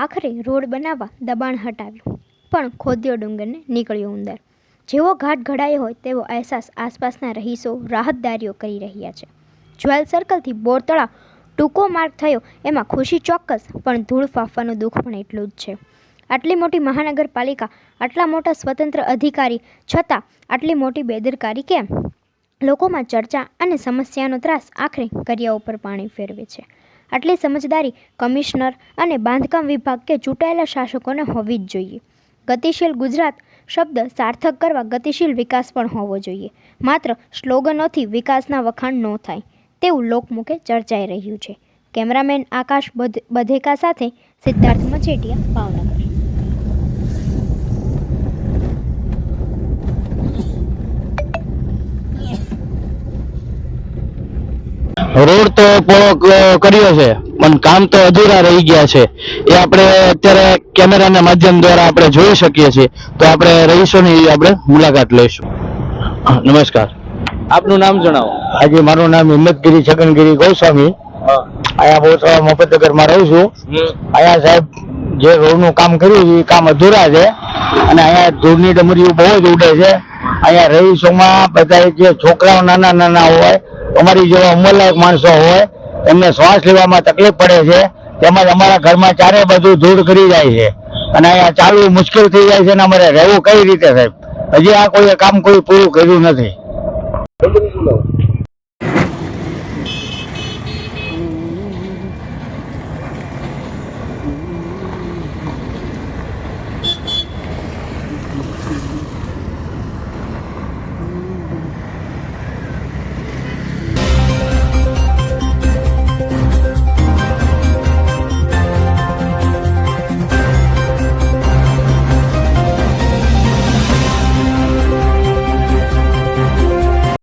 આખરે રોડ બનાવવા દબાણ હટાવ્યું. પણ ખોદ્યો ડુંગરને નીકળ્યો ઉંદર. જેવો ઘાટ ઘડાયો હોય તેવો અહેસાસ આસપાસના રહીશો, રાહતદારીઓ કરી રહ્યા છે. જ્વેલ સર્કલથી બોરતળા ટૂંકો માર્ગ થયો, એમાં ખુશી ચોક્કસ, પણ ધૂળ ફાફવાનું દુઃખ પણ એટલું જ છે. આટલી મોટી મહાનગરપાલિકા, આટલા મોટા સ્વતંત્ર અધિકારી, છતાં આટલી મોટી બેદરકારી કેમ? લોકોમાં ચર્ચા અને સમસ્યાનો ત્રાસ આખરે કર્યા ઉપર પાણી ફેરવે છે. આટલી સમજદારી કમિશનર અને બાંધકામ વિભાગ કે ચૂંટાયેલા શાસકોને હોવી જ જોઈએ. ગતિશીલ ગુજરાત શબ્દ સાર્થક કરવા ગતિશીલ વિકાસ પણ હોવો જોઈએ. માત્ર સ્લોગનોથી વિકાસના વખાણ ન થાય, તેવું લોકમુખે ચર્ચાઈ રહ્યું છે. કેમેરામેન આકાશ બધેકા સાથે સિદ્ધાર્થ મચેટિયા, ભાવનગર. રોડ તો પોળો કર્યો છે પણ કામ તો અધૂરા રહી ગયા છે. એ આપણે અત્યારે કેમેરાના માધ્યમ દ્વારા આપણે જોઈ શકીએ છીએ. તો આપણે રહીશોની આપણે મુલાકાત લઈશું. નમસ્કાર. આપનું નામ જણાવો. આજે મારું નામ હિંમતગીરી છગનગીરી ગોસ્વામી. અહીંયા બોસવા મફતનગરમાં રહું છું. અહીંયા સાહેબ જે રોડનું કામ કર્યું છે એ કામ અધૂરા છે. અને અહીંયા ધૂળની ડમરીઓ બહુ જ ઉડે છે. અહીંયા રહીશોમાં બધા જે છોકરાઓ નાના નાના હોય અમારી જેવા ઉંમરલાયક માણસો હોય, એમને શ્વાસ લેવામાં તકલીફ પડે છે, તેમજ અમારા ઘરમાં ચારે બધું ધૂળ કરી જાય છે. અને અહીંયા ચાલવું મુશ્કેલ થઈ જાય છે અને અમારે રહેવું કઈ રીતે સાહેબ? હજી આ કોઈ કામ કોઈ પૂરું કર્યું નથી.